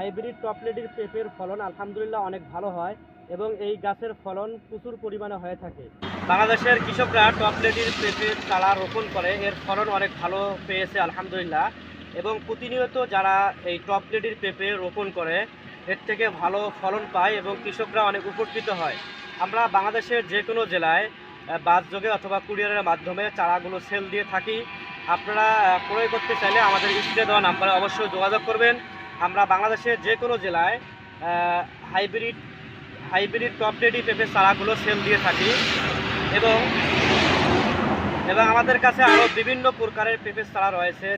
Hybrid টপলেটির পেঁপের ফলন আলহামদুলিল্লাহ অনেক ভালো হয় এবং এই গাছের ফলন প্রচুর পরিমাণে হয়ে থাকে। বাংলাদেশের কৃষকরা টপলেটির পেঁপের চারা রোপণ করে এর ফলন অনেক ভালো পেয়েছে আলহামদুলিল্লাহ। এবং প্রতিনিয়ত যারা এই টপলেটির পেঁপে রোপণ করে এর থেকে ভালো ফলন পায় এবং কৃষকরা অনেক উপকৃত হয়। আমরা বাংলাদেশের যে কোনো জেলায় আহ, বাস যোগে অথবা কুরিয়ারের মাধ্যমে চারাগুলো সেল দিয়ে থাকি। আপনারা ক্রয় করতে চাইলে আমাদের স্ক্রিনে দেওয়া নাম্বারে অবশ্যই যোগাযোগ করবেন। আমরা বাংলাদেশের যে কোনো জেলায় হাইব্রিড হাইব্রিড টপটেডি পেঁপে চারাগুলো সেল দিয়ে থাকি। এবং এবং আমাদের কাছে আরও বিভিন্ন প্রকারের পেঁপে চারা রয়েছে।